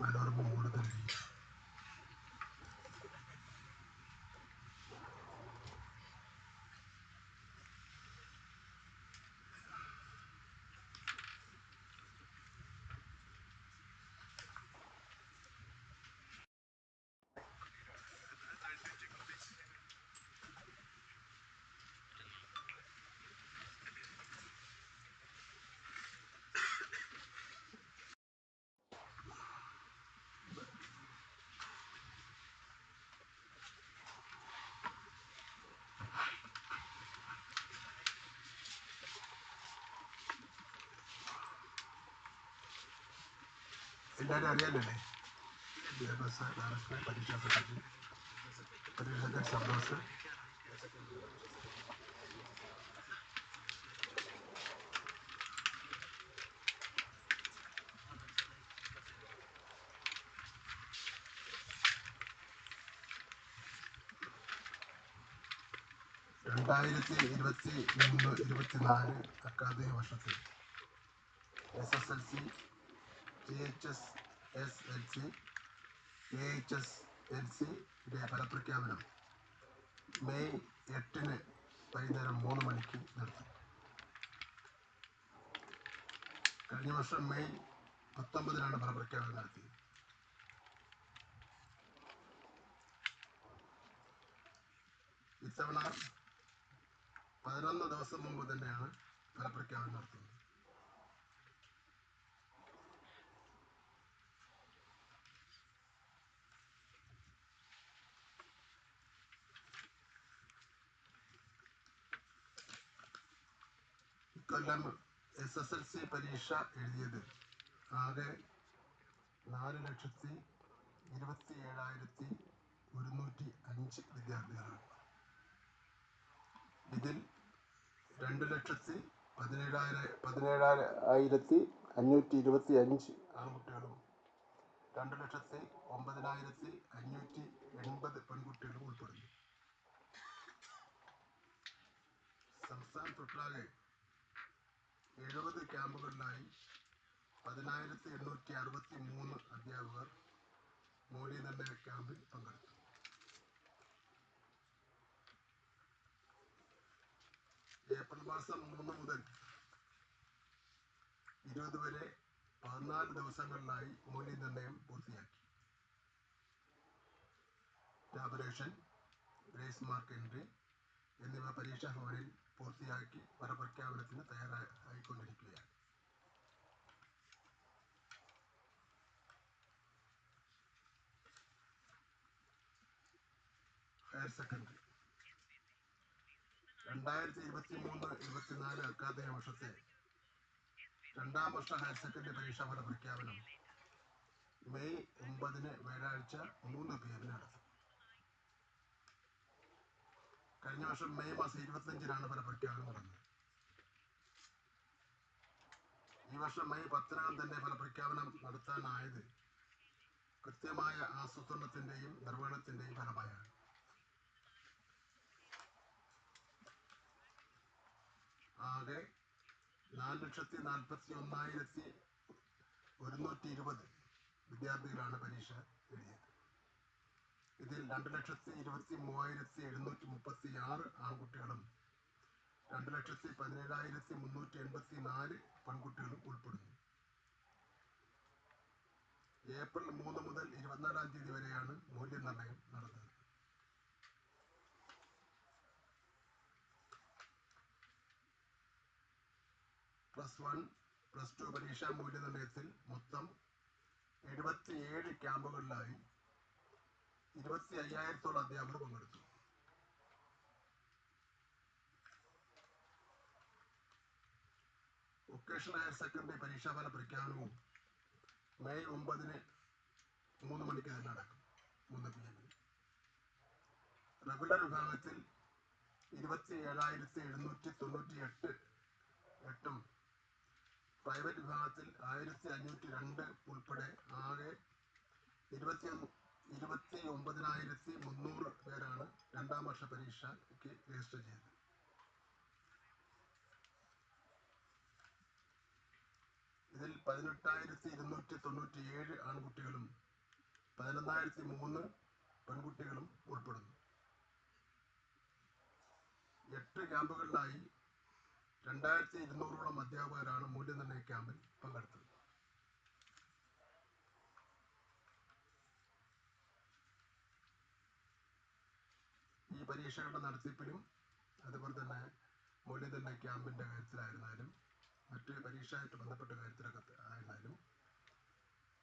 മനോരമ കൂടുതൽ എല്ലാവരും അറിയാലല്ലേ വിദ്യാഭ്യാസ ഡയറക്ടർ പരീക്ഷാ സെക്രട്ടറി പരീക്ഷ സെക്രട്ടറി സന്തോഷ് രണ്ടായിരത്തി ഇരുപത്തി മൂന്ന് ഇരുപത്തിനാല് അക്കാദമിക വർഷത്തിൽ S S L C T H S S L A ഫലപ്രഖ്യാപനം മെയ് എട്ടിന് വൈകുന്നേരം മൂന്ന് മണിക്ക് നടത്തി. കഴിഞ്ഞ വർഷം മെയ് പത്തൊമ്പതിനാണ് ഫലപ്രഖ്യാപനം നടത്തിയത് ഇത്തവണ പതിനൊന്ന് ദിവസം മുമ്പ് തന്നെയാണ് ഫലപ്രഖ്യാപനം നടത്തുന്നത്. ഇക്കൊല്ലം എസ് എസ് എൽ സി പരീക്ഷ എഴുതിയത് ആകെ നാല് ലക്ഷത്തി ഇരുപത്തി ഏഴായിരത്തി ഒരുന്നൂറ്റി അഞ്ച് വിദ്യാർത്ഥികളാണ്. ഇതിൽ രണ്ട് ലക്ഷത്തി പതിനേഴായിര പതിനേഴായിരത്തി അഞ്ഞൂറ്റി ഇരുപത്തി അഞ്ച് ആൺകുട്ടികളും രണ്ട് ലക്ഷത്തി ഒമ്പതിനായിരത്തി അഞ്ഞൂറ്റി എൺപത് പെൺകുട്ടികളും ഉൾപ്പെടുന്നു. സംസ്ഥാനത്തൊട്ടാകെ എഴുപത് ക്യാമ്പുകളിലായി പതിനായിരത്തി എണ്ണൂറ്റി അറുപത്തി മൂന്ന് അധ്യാപകർ മൂല്യനിർണയ ക്യാമ്പിൽ പങ്കെടുത്തു. ഏപ്രിൽ മാസം മൂന്ന് മുതൽ ഇരുപത് വരെ പതിനാല് ദിവസങ്ങളിലായി മൂല്യനിർണയം പൂർത്തിയാക്കി. ഓപ്പറേഷൻ ഗ്രേസ് മാർക്ക് എൻട്രി എന്നിവ പരീക്ഷാ ഭവനിൽ പൂർത്തിയാക്കി ഫലപ്രഖ്യാപനത്തിന് തയ്യാറായിക്കൊണ്ടിരിക്കുകയാണ് ഹയർ സെക്കൻഡറി. രണ്ടായിരത്തി ഇരുപത്തി മൂന്ന് ഇരുപത്തിനാല് അക്കാദമിക വർഷത്തെ രണ്ടാം വർഷ ഹയർ സെക്കൻഡറി പരീക്ഷാ ഫല പ്രഖ്യാപനം മെയ് ഒമ്പതിന് വ്യാഴാഴ്ച മൂന്ന് പി എമ്മിന് നടത്തും കഴിഞ്ഞ വർഷം മെയ് മാസം ഇരുപത്തഞ്ചിനാണ് ഫലപ്രഖ്യാപനം നടന്നത്. ഈ വർഷം മെയ് പത്തിനാണ് തന്നെ ഫലപ്രഖ്യാപനം നടത്താനായത് കൃത്യമായ ആസൂത്രണത്തിന്റെയും നിർവഹണത്തിന്റെയും ഫലമായാണ്. ആകെ നാല് ലക്ഷത്തി നാൽപ്പത്തി ഒന്നായിരത്തി ഒരുന്നൂറ്റി ഇരുപത് വിദ്യാർത്ഥികളാണ് പരീക്ഷ എഴുതിയത്. ഇതിൽ രണ്ട് ലക്ഷത്തി ഇരുപത്തി മൂവായിരത്തി എഴുന്നൂറ്റി മുപ്പത്തി ആറ് ആൺകുട്ടികളും രണ്ട് ലക്ഷത്തി പതിനേഴായിരത്തി മുന്നൂറ്റി എൺപത്തി നാല് പെൺകുട്ടികളും ഉൾപ്പെടുന്നു. ഏപ്രിൽ മൂന്ന് മുതൽ ഇരുപത്തിനാലാം തീയതി വരെയാണ് മൂല്യനിർണയം നടന്നത്. പ്ലസ് വൺ പ്ലസ് ടു പരീക്ഷാ മൂല്യനിർണയത്തിൽ മൊത്തം എഴുപത്തിയേഴ് ക്യാമ്പുകളിലായി ഇരുപത്തി അയ്യായിരത്തോളം അധ്യാപകർ പങ്കെടുത്തു വൊക്കേഷണൽ ഹയർ സെക്കൻഡറി പരീക്ഷാഫല പ്രഖ്യാപനവും മെയ് ഒമ്പതിന് മൂന്ന് മണിക്ക് തന്നെ നടക്കും. മൂന്ന് പി എമ്മിന് റെഗുലർ വിഭാഗത്തിൽ ഇരുപത്തി ഏഴായിരത്തി എഴുന്നൂറ്റി തൊണ്ണൂറ്റി എട്ട് എട്ടും പ്രൈവറ്റ് വിഭാഗത്തിൽ ആയിരത്തി അഞ്ഞൂറ്റി രണ്ട് ഉൾപ്പെടെ ആകെ ഇരുപത്തി ഇരുപത്തി ഒമ്പതിനായിരത്തി മുന്നൂറ് പേരാണ് രണ്ടാം വർഷ പരീക്ഷ രജിസ്റ്റർ ചെയ്തത്. ഇതിൽ പതിനെട്ടായിരത്തി ഇരുന്നൂറ്റി തൊണ്ണൂറ്റി ഏഴ് ആൺകുട്ടികളും പതിനൊന്നായിരത്തി മൂന്ന് പെൺകുട്ടികളും ഉൾപ്പെടുന്നു. എട്ട് ക്യാമ്പുകളിലായി രണ്ടായിരത്തി ഇരുന്നൂറോളം അധ്യാപകരാണ് മൂല്യനിർണയ ക്യാമ്പിൽ പങ്കെടുത്തത് ഈ പരീക്ഷകളുടെ നടത്തിപ്പിലും അതുപോലെ തന്നെ മൂല്യനിർണയ ക്യാമ്പിന്റെ കാര്യത്തിലായിരുന്നാലും മറ്റ് പരീക്ഷയായിട്ട് ബന്ധപ്പെട്ട കാര്യത്തിലൊക്കെ ആയിരുന്നാലും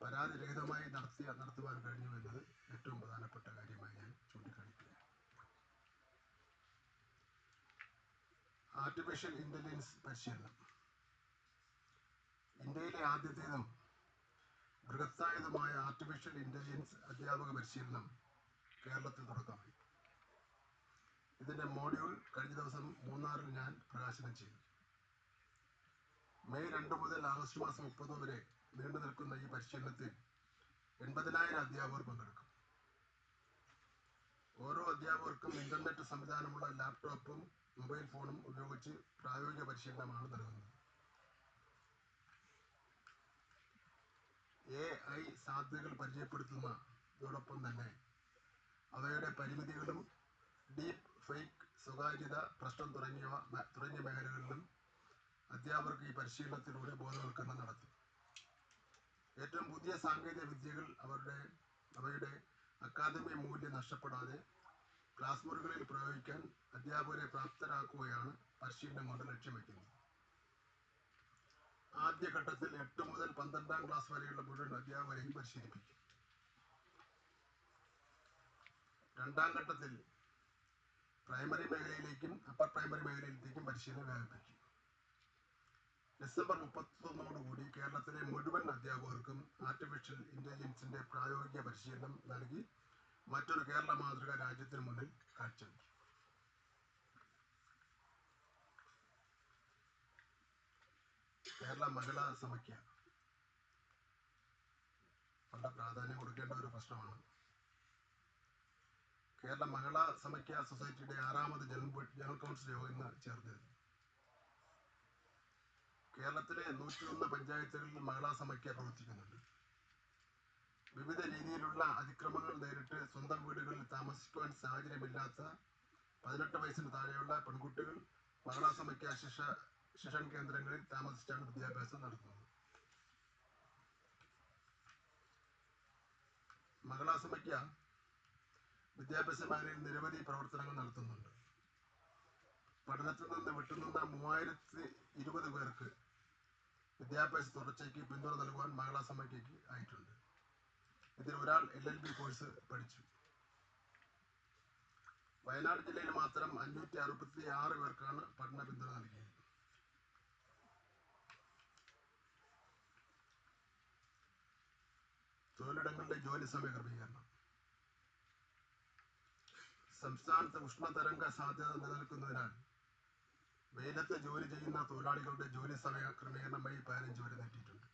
പരാതി രഹിതമായി നടത്തി നടത്തുവാൻ കഴിഞ്ഞു എന്നത് ഏറ്റവും പ്രധാനപ്പെട്ട കാര്യമായി ഞാൻ ചൂണ്ടിക്കാണിക്കുന്നു ആർട്ടിഫിഷ്യൽ ഇന്റലിജൻസ് പരിശീലനം. ഇന്ത്യയിലെ ആദ്യത്തേതും ബൃഹത്തായതുമായ ആർട്ടിഫിഷ്യൽ ഇന്റലിജൻസ് അധ്യാപക പരിശീലനം കേരളത്തിൽ തുടക്കമായി. ഇതിന്റെ മോഡ്യൂൾ കഴിഞ്ഞ ദിവസം മൂന്നാറിൽ ഞാൻ പ്രകാശനം ചെയ്തു. മെയ് രണ്ട് മുതൽ ആഗസ്റ്റ് മാസം മുപ്പത് വരെ നീണ്ടു നിൽക്കുന്ന ഈ പരിശീലനത്തിൽ എൺപതിനായിരം അധ്യാപകർ പങ്കെടുക്കും. ഓരോ അധ്യാപകർക്കും ഇന്റർനെറ്റ് സംവിധാനമുള്ള ലാപ്ടോപ്പും മൊബൈൽ ഫോണും ഉപയോഗിച്ച് പ്രായോഗിക പരിശീലനമാണ് നൽകുന്നത്. എ ഐ സാധ്യതകൾ പരിചയപ്പെടുത്തുന്നതോടൊപ്പം തന്നെ അവയുടെ പരിമിതികളും ഡീപ്പ് ഫേക്ക് സ്വകാര്യത പ്രശ്നം തുടങ്ങിയവ തുടങ്ങിയ മേഖലകളിലും അധ്യാപകർക്ക് ഈ പരിശീലനത്തിലൂടെ ബോധവൽക്കരണം നടത്തും. ഏറ്റവും പുതിയ സാങ്കേതിക വിദ്യകൾ അവരുടെ അവയുടെ അക്കാദമി മൂല്യം നഷ്ടപ്പെടാതെ ക്ലാസ് മുറികളിൽ പ്രയോഗിക്കാൻ അധ്യാപകരെ പ്രാപ്തരാക്കുകയാണ് പരിശീലനം കൊണ്ട് ലക്ഷ്യം വയ്ക്കുന്നത്. ആദ്യഘട്ടത്തിൽ എട്ട് മുതൽ പന്ത്രണ്ടാം ക്ലാസ് വരെയുള്ള മുഴുവൻ അധ്യാപകരെയും പരിശീലിപ്പിക്കും. രണ്ടാം ഘട്ടത്തിൽ പ്രൈമറി മേഖലയിലേക്കും അപ്പർ പ്രൈമറി മേഖലയിലേക്കും പരിശീലനം വ്യാപിപ്പിക്കും ഡിസംബർ മുപ്പത്തൊന്നോടുകൂടി കേരളത്തിലെ മുഴുവൻ അധ്യാപകർക്കും ആർട്ടിഫിഷ്യൽ ഇന്റലിജൻസിന്റെ പ്രായോഗിക പരിശീലനം നൽകി മറ്റൊരു കേരള മാതൃക രാജ്യത്തിന് മുന്നിൽ കാഴ്ചവെക്കും കേരള മഹിളാ സമഖ്യ. വളരെ പ്രാധാന്യം കൊടുക്കേണ്ട ഒരു പ്രശ്നമാണ്. കേരള മഹിളാ സമക്യ സൊസൈറ്റിയുടെ ആറാമത് ജനറൽ ജനറൽ കൗൺസിൽ യോഗം ഇന്ന് ചേർന്നത്. കേരളത്തിലെ നൂറ്റിയൊന്ന് പഞ്ചായത്തുകളിൽ മഹിളാ സമക്യ പ്രവർത്തിക്കുന്നുണ്ട്. വിവിധ രീതിയിലുള്ള അതിക്രമങ്ങൾ നേരിട്ട് സ്വന്തം വീടുകളിൽ താമസിക്കുവാൻ സാഹചര്യമില്ലാത്ത പതിനെട്ട് വയസ്സിന് താഴെയുള്ള പെൺകുട്ടികൾ മഹിളാ സമക്യ ശിക്ഷ ശിക്ഷൺ കേന്ദ്രങ്ങളിൽ താമസിച്ചാണ് വിദ്യാഭ്യാസം നടത്തുന്നത്. മഹിളാ സമഖ്യ വിദ്യാഭ്യാസ മേഖലയിൽ നിരവധി പ്രവർത്തനങ്ങൾ നടത്തുന്നുണ്ട്. പഠനത്തിൽ നിന്ന് വിട്ടുനിന്ന മൂവായിരത്തി ഇരുപത് പേർക്ക് വിദ്യാഭ്യാസ തുടർച്ചയ്ക്ക് പിന്തുണ നൽകുവാൻ മഹിളാ സമിതിക്ക് ആയിട്ടുണ്ട്. ഇതിൽ ഒരാൾ എൽ എൽ ബി കോഴ്സ് പഠിച്ചു. വയനാട് ജില്ലയിൽ മാത്രം അഞ്ഞൂറ്റി അറുപത്തി ആറ് പേർക്കാണ് പഠന പിന്തുണ നൽകിയത്. തൊഴിലിടങ്ങളുടെ ജോലി സമയ ക്രമീകരണം സംസ്ഥാനത്ത് ഉഷ്ണതരംഗ സാധ്യത നിലനിൽക്കുന്നതിനാൽ വെയിലത്ത് ജോലി ചെയ്യുന്ന തൊഴിലാളികളുടെ ജോലി സമയ ക്രമീകരണം വഴി പതിനഞ്ച് വരെ നീട്ടിയിട്ടുണ്ട്.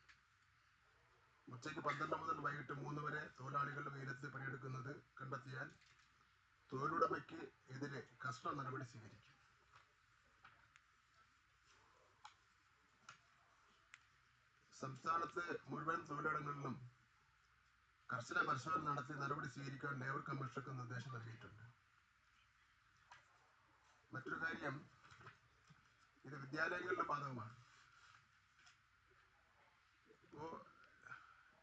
ഉച്ചയ്ക്ക് പന്ത്രണ്ട് മുതൽ വൈകിട്ട് മൂന്ന് വരെ തൊഴിലാളികൾ വെയിലത്ത് പണിയെടുക്കുന്നത് കണ്ടെത്തിയാൽ തൊഴിലുടമയ്ക്ക് എതിരെ കർശന നടപടി സ്വീകരിക്കും. സംസ്ഥാനത്ത് മുഴുവൻ തൊഴിലിടങ്ങളിലും കർശന പരിശോധന നടത്തി നടപടി സ്വീകരിക്കാൻ ലേബർ കമ്മീഷണർക്ക് നിർദ്ദേശം നൽകിയിട്ടുണ്ട്. മറ്റൊരു കാര്യം ഇത് വിദ്യാലയങ്ങളുടെ ബാധകമാണ് ഇപ്പോ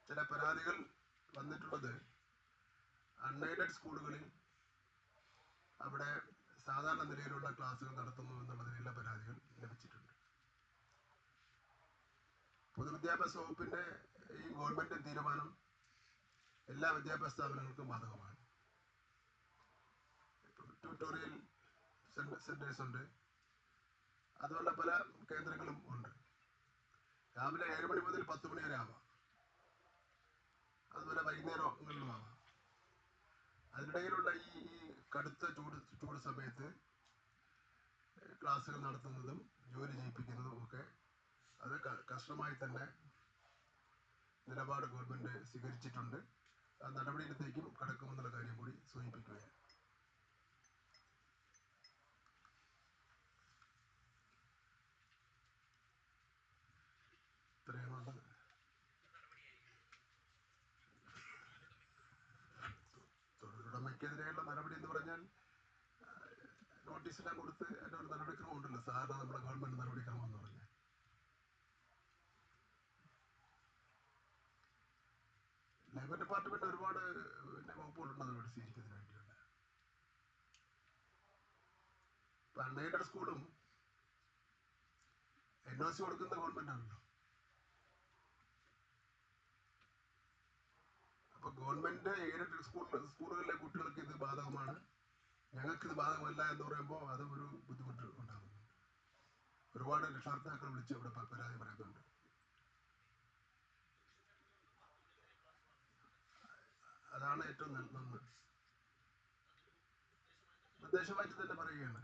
ചില പരാതികൾ വന്നിട്ടുള്ളത് അൺഎയ്ഡഡ് സ്കൂളുകളിൽ അവിടെ സാധാരണ നിലയിലുള്ള ക്ലാസ്സുകൾ നടത്തുന്നു എന്നുള്ളതിനുള്ള പരാതികൾ ലഭിച്ചിട്ടുണ്ട്. പൊതുവിദ്യാഭ്യാസ വകുപ്പിന്റെ ഈ ഗവൺമെന്റ് തീരുമാനം എല്ലാ വിദ്യാഭ്യാസ സ്ഥാപനങ്ങൾക്കും ബാധകമാണ്. ട്യൂട്ടോറിയൽ സെന്റേഴ്സ് ഉണ്ട്. അതുപോലെ പല കേന്ദ്രങ്ങളും ഉണ്ട്. രാവിലെ ഏഴ് മണി മുതൽ പത്ത് മണി വരെ ആവാം. അതുപോലെ വൈകുന്നേരങ്ങളിലും ആവാം. അതിനിടയിലുള്ള ഈ കടുത്ത ചൂട് ചൂട് സമയത്ത് ക്ലാസ്സുകൾ നടത്തുന്നതും ജോലി ചെയ്യിപ്പിക്കുന്നതും ഒക്കെ അത് കർശനമായി തന്നെ നിലപാട് ഗവൺമെന്റ് സ്വീകരിച്ചിട്ടുണ്ട്. ആ നടപടിയിലത്തേക്കും കടക്കുമെന്നുള്ള കാര്യം കൂടി സൂചിപ്പിക്കുകയാണ് ഇത്രയുമുള്ളത് തൊഴിലുടമയ്ക്കെതിരെയുള്ള നടപടി എന്ന് പറഞ്ഞാൽ ആ, നോട്ടീസെല്ലാം കൊടുത്ത് എന്റെ ഒരു നടപടിക്രമം ഉണ്ടല്ലോ സാധാരണ നമ്മുടെ ഗവൺമെന്റ് നടപടിക്രമം എന്ന് പറഞ്ഞാൽ ലേബർ ഡിപ്പാർട്ട്മെന്റ് ഒരുപാട് പിന്നെ വകുപ്പുകളുണ്ട് വേണ്ടിയുണ്ട്. ഇപ്പൊ അൺഎയ്ഡഡ് സ്കൂളും എൻ ഒ സി കൊടുക്കുന്ന ഗവൺമെന്റ് ആണല്ലോ. അപ്പൊ ഗവൺമെന്റ് എയ്ഡഡ് സ്കൂൾ സ്കൂളുകളിലെ കുട്ടികൾക്ക് ഇത് ബാധകമാണ്. ഞങ്ങൾക്ക് ഇത് ബാധകമല്ല എന്ന് പറയുമ്പോൾ അത് ഒരു ബുദ്ധിമുട്ട് ഉണ്ടാകും. ഒരുപാട് രക്ഷാർത്ഥാക്കൾ വിളിച്ച് ഇവിടെ പരാതി പറയുന്നുണ്ട് അതാണ് ഏറ്റവും നന്ന് നിർദ്ദേശമായിട്ട് തന്നെ പറയുകയാണ്.